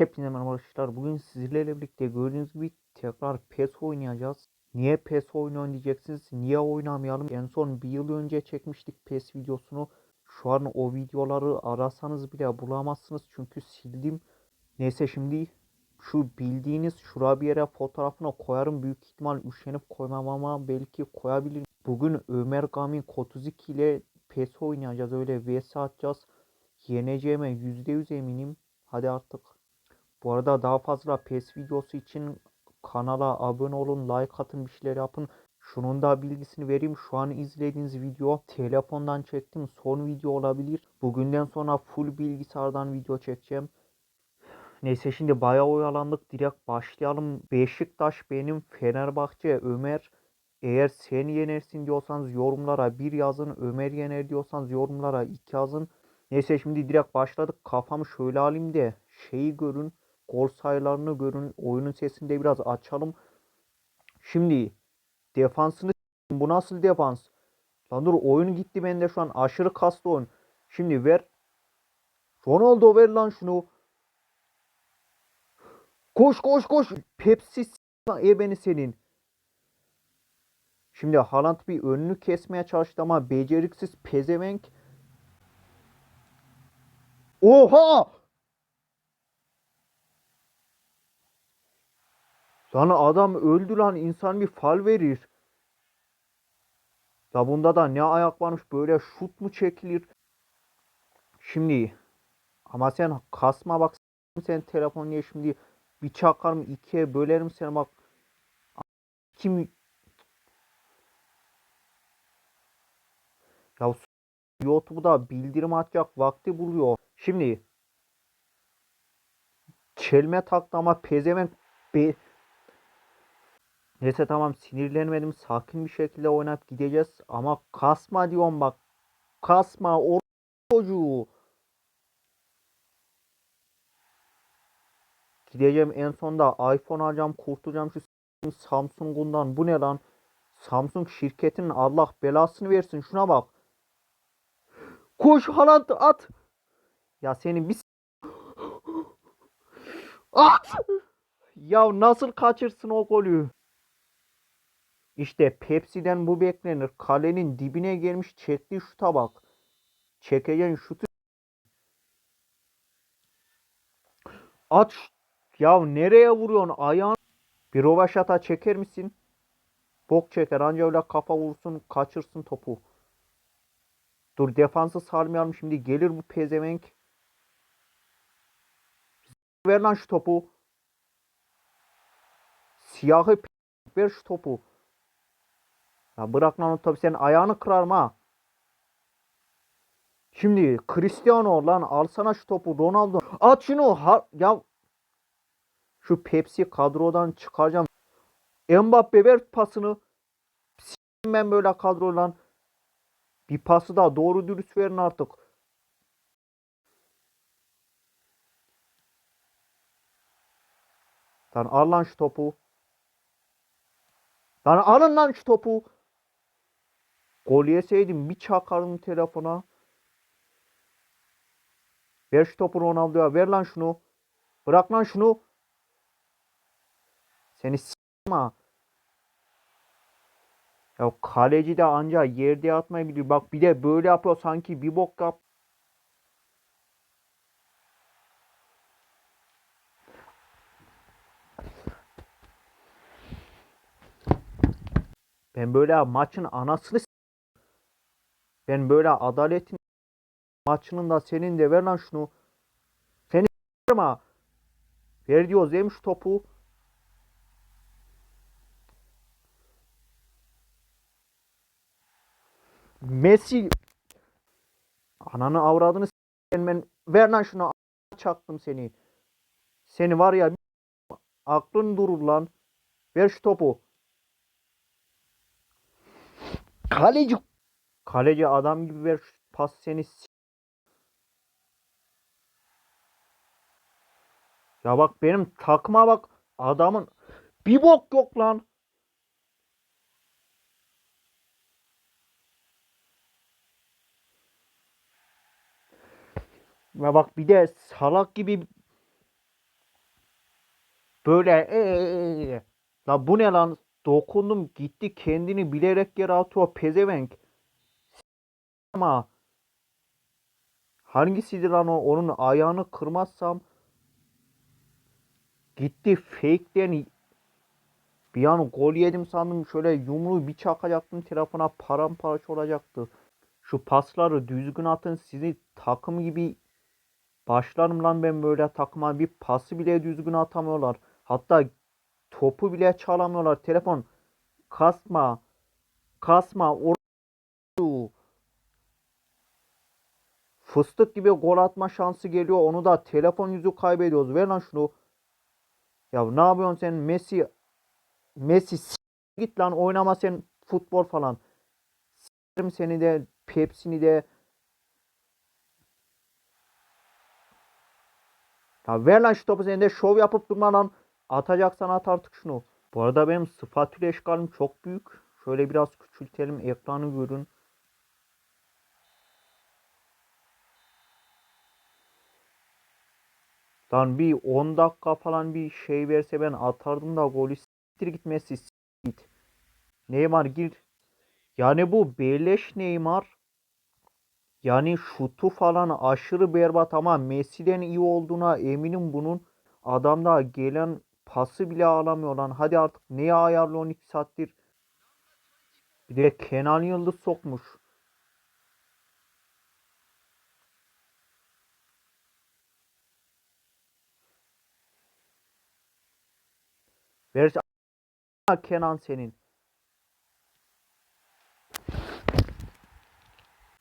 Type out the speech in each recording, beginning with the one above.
Hepinize merhaba arkadaşlar. Bugün sizlerle birlikte gördüğünüz gibi tekrar PES oynayacağız. Niye PES oynuyorsun diyeceksiniz. Niye oynamayalım? En son bir yıl önce çekmiştik PES videosunu. Şu an o videoları arasanız bile bulamazsınız. Çünkü sildim. Neyse şimdi şu bildiğiniz şura bir yere fotoğrafını koyarım. Büyük ihtimal üşenip koymam ama belki koyabilirim. Bugün Ömer Gamin Kotuzik ile PES oynayacağız. Öyle vs atacağız. Yeneceğime %100 eminim. Hadi artık. Bu arada daha fazla PES videosu için kanala abone olun, like atın, bir şeyler yapın. Şunun da bilgisini vereyim. Şu an izlediğiniz video telefondan çektim. Son video olabilir. Bugünden sonra full bilgisayardan video çekeceğim. Neyse şimdi bayağı oyalandık. Direkt başlayalım. Beşiktaş benim, Fenerbahçe Ömer. Eğer sen yenersin diyorsanız yorumlara bir yazın. Ömer yener diyorsanız yorumlara iki yazın. Neyse şimdi direkt başladık. Kafamı şöyle alayım de şeyi görün. Gol sayılarını görün. Oyunun sesini de biraz açalım. Şimdi defansını bu nasıl defans? Lan dur oyun gitti bende şu an aşırı kaslı oyun. Şimdi ver. Ronaldo ver lan şunu. Koş koş koş. Pepsi e beni senin. Şimdi Haaland bir önünü kesmeye çalıştı ama beceriksiz pezevenk. Oha! Lan adam öldü lan insan bir fal verir. Ya bunda da ne ayak varmış böyle şut mu çekilir? Şimdi ama sen kasma bak sen telefon niye şimdi bir çakarım ikiye bölerim seni bak. Kim ya YouTube'da bildirim atacak vakti buluyor. Şimdi çelme taktı ama pezevenk be Neyse tamam sinirlenmedim. Sakin bir şekilde oynayıp gideceğiz. Ama kasma diyorum bak. Kasma o çocuğu. Gideceğim en sonda iPhone alacağım. Kurtulacağım şu Samsung'undan. Bu ne lan? Samsung şirketinin Allah belasını versin. Şuna bak. Koş Haaland at. Ya senin bir At. Ya nasıl kaçırsın o golü? İşte Pepsi'den bu beklenir. Kalenin dibine gelmiş çektiği şuta bak. Çekeceğin şutu. At. Ya nereye vuruyorsun? Ayağın. Bir rovaşata çeker misin? Bok çeker. Anca öyle kafa vursun kaçırsın topu. Dur defansı sarmayalım şimdi. Gelir bu pezevenk. Ver lan şu topu. Siyahı ver şu topu. Ya bırak lan o topu senin ayağını kırarım ha. Şimdi Cristiano lan alsana şu topu Ronaldo. At şunu ha, ya şu Pepsi kadrodan çıkaracağım. Mbappe ver pasını. S**eyim ben böyle kadrodan. Bir pası da doğru dürüst verin artık. Lan al lan şu topu. Lan alın lan şu topu. Gol yeseydim bir çakardım telefona. Ver şu topu Ronaldo'ya. Ver lan şunu. Bırak lan şunu. Seni s**tim ha. Ya kaleci de anca yerde atmayı biliyor. Bak bir de böyle yapıyor sanki bir bok yap. Ben böyle maçın anasını Ben böyle adaletin maçının da senin de ver lan şunu. Seni ha. Ver diyoruz şu topu? Messi ananı avradını s**eyim ben ver lan şunu a- çaktım seni. Seni var ya aklın durur lan. Ver şu topu. Kaleci kaleci adam gibi ver şu pas seni Ya bak benim takma bak adamın bir bok yok lan. Ya bak bir de salak gibi Böyle ee, La bu ne lan? Dokundum gitti kendini bilerek yere atıyor pezevenk. Ama hangisiydi lan o? Onun ayağını kırmazsam gitti fake'den bir an gol yedim sandım. Şöyle yumruğu bir çakacaktım tarafına paramparça olacaktı. Şu pasları düzgün atın sizi takım gibi başlarım lan ben böyle takıma bir pası bile düzgün atamıyorlar. Hatta topu bile çalamıyorlar. Telefon kasma kasma or- Fıstık gibi gol atma şansı geliyor. Onu da telefon yüzü kaybediyoruz. Ver lan şunu. Ya ne yapıyorsun sen Messi Messi git lan oynama sen futbol falan. S**erim seni de Pepsi'ni de. Ya ver lan şu topu sen de şov yapıp durma lan. Atacaksan at artık şunu. Bu arada benim spatüle eşkalim çok büyük. Şöyle biraz küçültelim ekranı görün. Lan bir 10 dakika falan bir şey verse ben atardım da golü siktir gitmesi git. Neymar gir. Yani bu beleş Neymar yani şutu falan aşırı berbat ama Messi'den iyi olduğuna eminim bunun. Adamda gelen pası bile alamıyor lan. Hadi artık neye ayarlı 12 saattir. Bir de Kenan Yıldız sokmuş. Ver Kenan senin.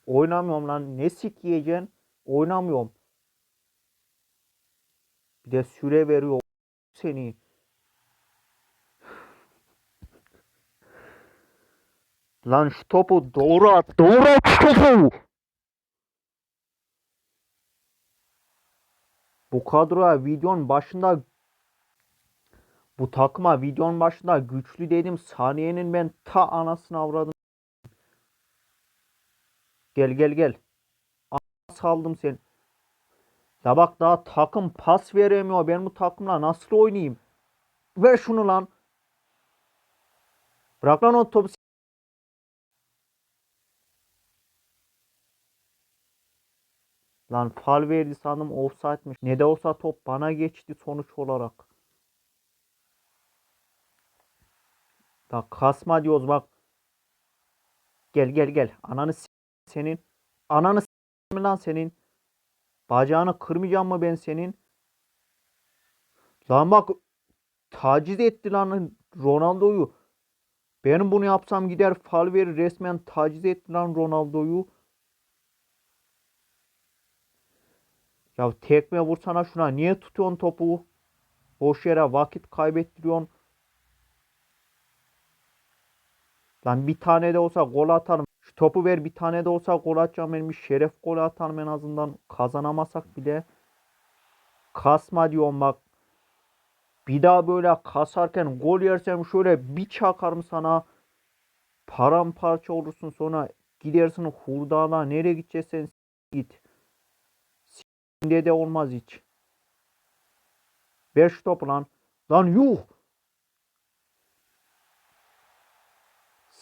Oynamıyorum lan. Ne sik yiyeceksin? Oynamıyorum. Bir de süre veriyor seni. Lan şu topu doğru at. Doğru at şu topu. Bu kadroya videonun başında bu takıma videonun başında güçlü dedim. Saniyenin ben ta anasını avradım. Gel gel gel. A- saldım seni. Ya bak daha takım pas veremiyor. Ben bu takımla nasıl oynayayım? Ver şunu lan. Bırak lan o topu. Lan fal verdi sandım offside'miş. Ne de olsa top bana geçti sonuç olarak. Bak kasma diyoruz bak. Gel gel gel. Ananı senin. Ananı mi lan senin? Bacağını kırmayacağım mı ben senin? Lan bak taciz etti lan Ronaldo'yu. Ben bunu yapsam gider fal verir resmen taciz etti lan Ronaldo'yu. Ya tekme vursana şuna. Niye tutuyorsun topu? Boş yere vakit kaybettiriyorsun. Lan bir tane de olsa gol atarım. Şu topu ver bir tane de olsa gol atacağım. Benim bir şeref golü atarım en azından. Kazanamasak bile. Kasma diyorum bak. Bir daha böyle kasarken gol yersem şöyle bir çakarım sana. Paramparça olursun sonra gidersin hurdala. Nereye gideceksen git. S***de de olmaz hiç. Ver şu topu lan. Lan yuh.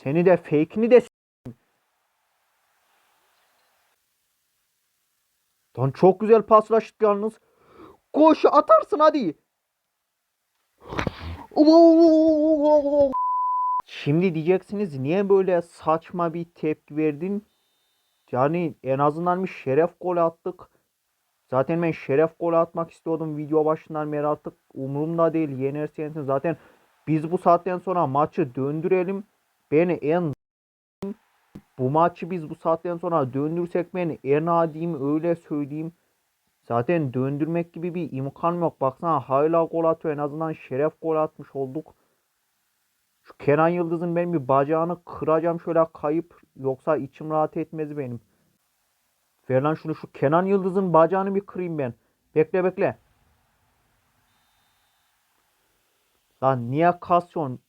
Seni de fake'ini de Lan çok güzel paslaştık yalnız. Koş atarsın hadi. Şimdi diyeceksiniz niye böyle saçma bir tepki verdin? Yani en azından bir şeref golü attık. Zaten ben şeref golü atmak istiyordum video başından beri artık umurumda değil. Yenerse yensin. Zaten biz bu saatten sonra maçı döndürelim. Beni en bu maçı biz bu saatten sonra döndürsek ben en adiyim öyle söyleyeyim. Zaten döndürmek gibi bir imkan yok. Baksana hala gol atıyor. En azından şeref gol atmış olduk. Şu Kenan Yıldız'ın ben bir bacağını kıracağım şöyle kayıp. Yoksa içim rahat etmez benim. Ver lan şunu şu Kenan Yıldız'ın bacağını bir kırayım ben. Bekle bekle. Lan niye kasyon?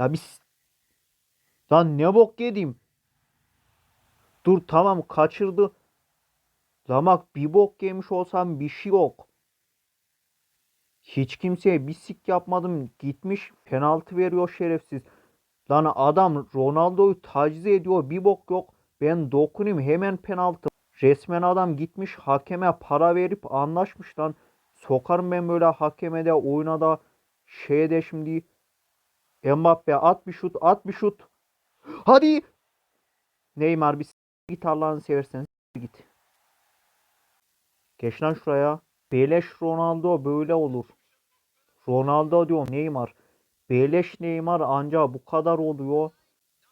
La biz Lan ne bok yedim. Dur tamam kaçırdı. Lamak bir bok yemiş olsam bir şey yok. Hiç kimseye bir sik yapmadım. Gitmiş penaltı veriyor şerefsiz. Lan adam Ronaldo'yu taciz ediyor. Bir bok yok. Ben dokunayım hemen penaltı. Resmen adam gitmiş hakeme para verip anlaşmış lan. Sokarım ben böyle hakeme de oyuna da şeye de şimdi Mbappe at bir şut at bir şut. Hadi. Neymar bir git Allah'ını seversen git. Geç lan şuraya. Beleş Ronaldo böyle olur. Ronaldo diyorum Neymar. Beleş Neymar anca bu kadar oluyor.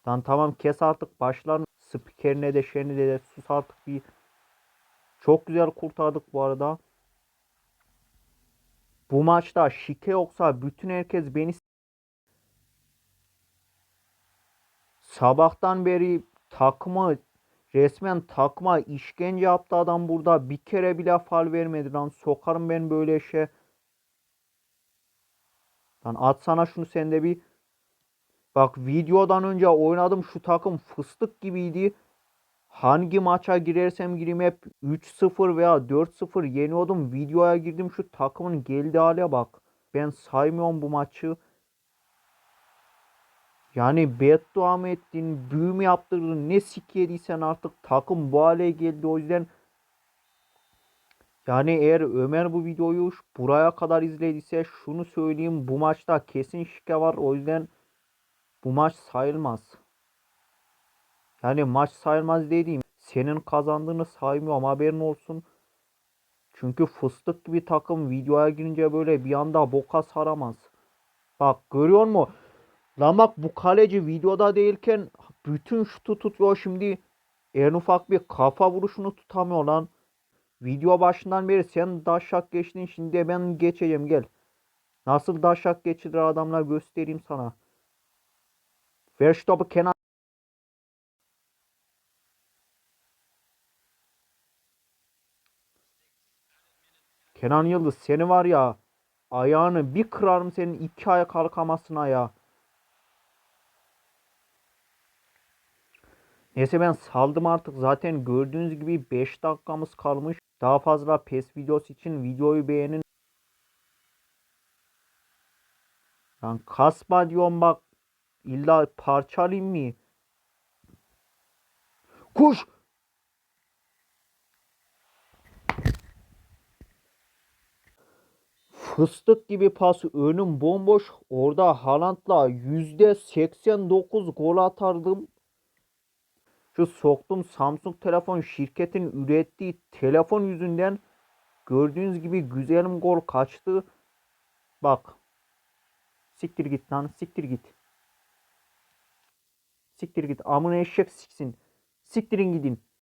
Lan tamam kes artık başlar. Spikerine de de, de sus artık bir. Çok güzel kurtardık bu arada. Bu maçta şike yoksa bütün herkes beni sabahtan beri takımı resmen takma işkence yaptı adam burada. Bir kere bile fal vermedi lan. Sokarım ben böyle işe. Lan atsana şunu sen de bir. Bak videodan önce oynadım şu takım fıstık gibiydi. Hangi maça girersem gireyim hep 3-0 veya 4-0 yeniyordum. Videoya girdim şu takımın geldiği hale bak. Ben saymıyorum bu maçı. Yani beddua mı ettin, büyü mü yaptırdın, ne sik artık takım bu hale geldi. O yüzden yani eğer Ömer bu videoyu buraya kadar izlediyse şunu söyleyeyim. Bu maçta kesin şike var. O yüzden bu maç sayılmaz. Yani maç sayılmaz dediğim senin kazandığını saymıyorum haberin olsun. Çünkü fıstık gibi takım videoya girince böyle bir anda boka saramaz. Bak görüyor musun? Lan bak bu kaleci videoda değilken bütün şutu tutuyor şimdi. En ufak bir kafa vuruşunu tutamıyor lan. Video başından beri sen daşak geçtin şimdi ben geçeceğim gel. Nasıl daşak geçirir adamlar göstereyim sana. Ver şu topu Kenan. Yıldız seni var ya ayağını bir kırarım senin iki aya kalkamazsın ayağa. Neyse ben saldım artık. Zaten gördüğünüz gibi 5 dakikamız kalmış. Daha fazla PES videosu için videoyu beğenin. Lan kasma diyorum bak. İlla parçalayayım mı? Koş! Fıstık gibi pas önüm bomboş. Orada Haaland'la %89 gol atardım. Şu soktum Samsung telefon şirketin ürettiği telefon yüzünden gördüğünüz gibi güzelim gol kaçtı. Bak. Siktir git lan siktir git. Siktir git amına eşek siksin. Siktirin gidin.